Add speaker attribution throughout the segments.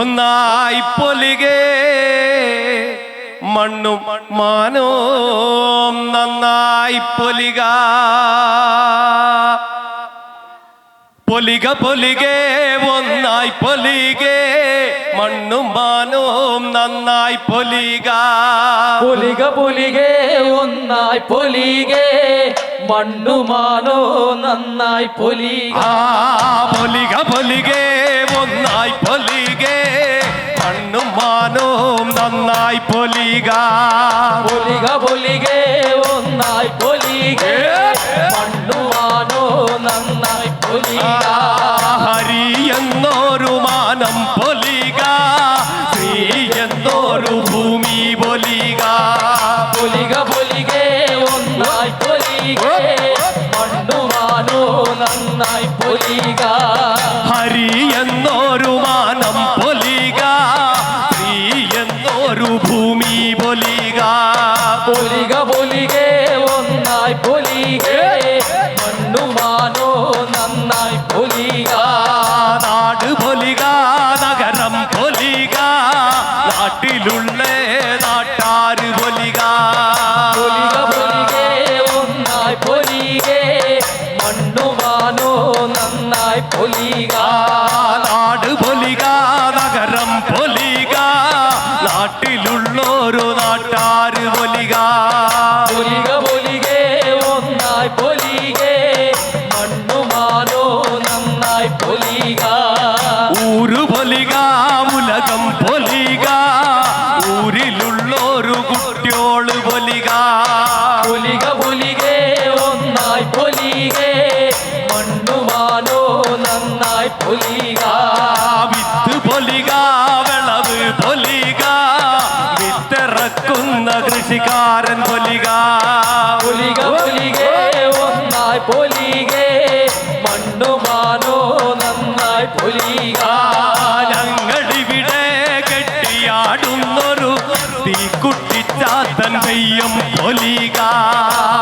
Speaker 1: ഒന്നായി പൊലികേ മണ്ണും മാനവും നന്നായി പൊലിക. പൊലിക പൊലികേ ഒന്നായി പൊലികേ മണ്ണും മാനവും നന്നായി പൊലിക.
Speaker 2: പൊലിക പൊലികേ ഒന്നായി പൊലികെ മണ്ണുമാനോ നന്നായി പൊലിക.
Speaker 1: പൊലിക പൊലികേ പൊലിക പൊലികെ
Speaker 2: ഒന്നായി പൊലികെ. മണ്ണുമാനോ നന്നായി പൊലിക.
Speaker 1: ഹരി എന്നൊരു മാനം പൊലിക. ശ്രീ എന്നൊരു ഭൂമി പൊലിക.
Speaker 2: പൊലിക പൊലികെ ഒന്നായി പൊലികെ. മണ്ണുമാനോ നന്നായി പൊലിക.
Speaker 1: ഹരി എന്നൊരു മാനം
Speaker 2: ഒന്നായി പൊലികെ മണ്ണുമാനോ നന്നായി പൊലിക
Speaker 1: നാട് പൊലിക നഗരം പൊലിക നാട്ടിലുള്ള ഉലകം പൊലിക ഊരിലുള്ളൊരു കുട്ടിയോൾ പൊലിക
Speaker 2: പൊലിക പൊലികെ ഒന്നായി പൊലികെ മണ്ണുമാനോ നന്നായി പൊലിക
Speaker 1: കെട്ടിയാടുന്നൊരു തീക്കുട്ടിച്ചാത്തൻ പെയ്യും പൊലിക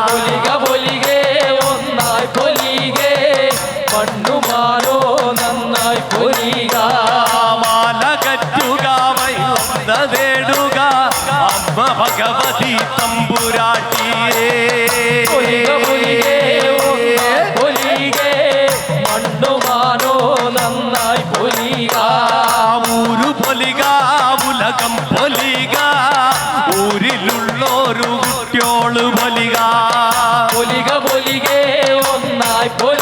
Speaker 2: പൊലിക പൊലികെ ഒന്നായി പൊലികെ മണ്ണുമാനോ നന്നായി പൊലിക
Speaker 1: മാല കറ്റുക വൈകുന്ന തേടുക അമ്മ ഭഗവതി തമ്പുരാട്ടിയേ
Speaker 2: പൊലിക പൊലികെ ഒന്നായി പൊലികെ മണ്ണുമാനോ നന്നായി പൊലിക
Speaker 1: ഊരു പൊലിക ഉലകം പൊലിക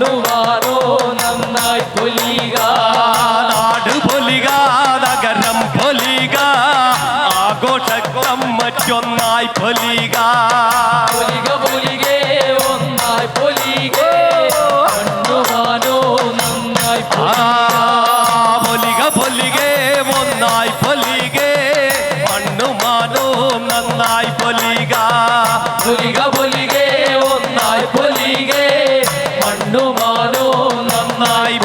Speaker 2: മണ്ണുമാനോ നന്നായി പൊലിക.
Speaker 1: നാട് പൊലിക നഗരം പൊലിക. ആഘോഷം മറ്റൊന്നായി പൊലിക.
Speaker 2: പൊലിക പൊലികെ ഒന്നായി പൊലികെ. മണ്ണുമാനോ നന്നായി
Speaker 1: പൊലിക. പൊലികെ ഒന്നായി പൊലികെ. മണ്ണുമാനോ നന്നായി പൊലിക.
Speaker 2: പൊലിക ഭഗവാനോ നന്നായി